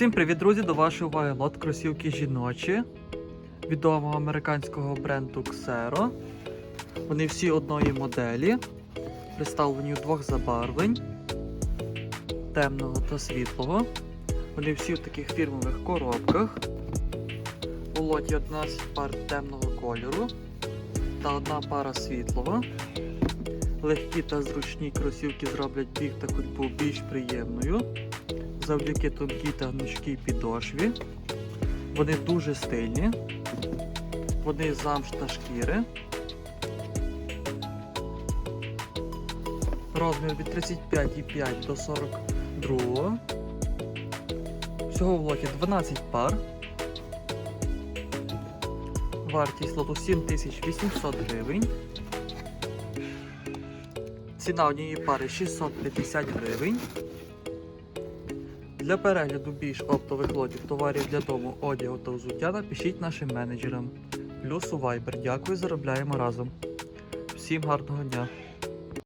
Всім привіт, друзі! До вашої уваги лот кросівки жіночі відомого американського бренду Xero. Вони всі одної моделі, представлені у двох забарвлень темного та світлого. Вони всі в таких фірмових коробках. У лоті 11 пар темного кольору та одна пара світлого. Легкі та зручні кросівки зроблять біг та ходьбу більш приємною завдяки тонкій та гнучкій підошві. Вони дуже стильні. Вони з замш та шкіри. Розмір від 35,5 до 42. Всього в лоті 12 пар. Вартість лоту 7800 гривень. Ціна однієї пари 650 гривень. Для перегляду більш оптових лотів товарів для дому, одягу та взуття напишіть нашим менеджерам. Плюс у Viber. Дякую, заробляємо разом. Всім гарного дня!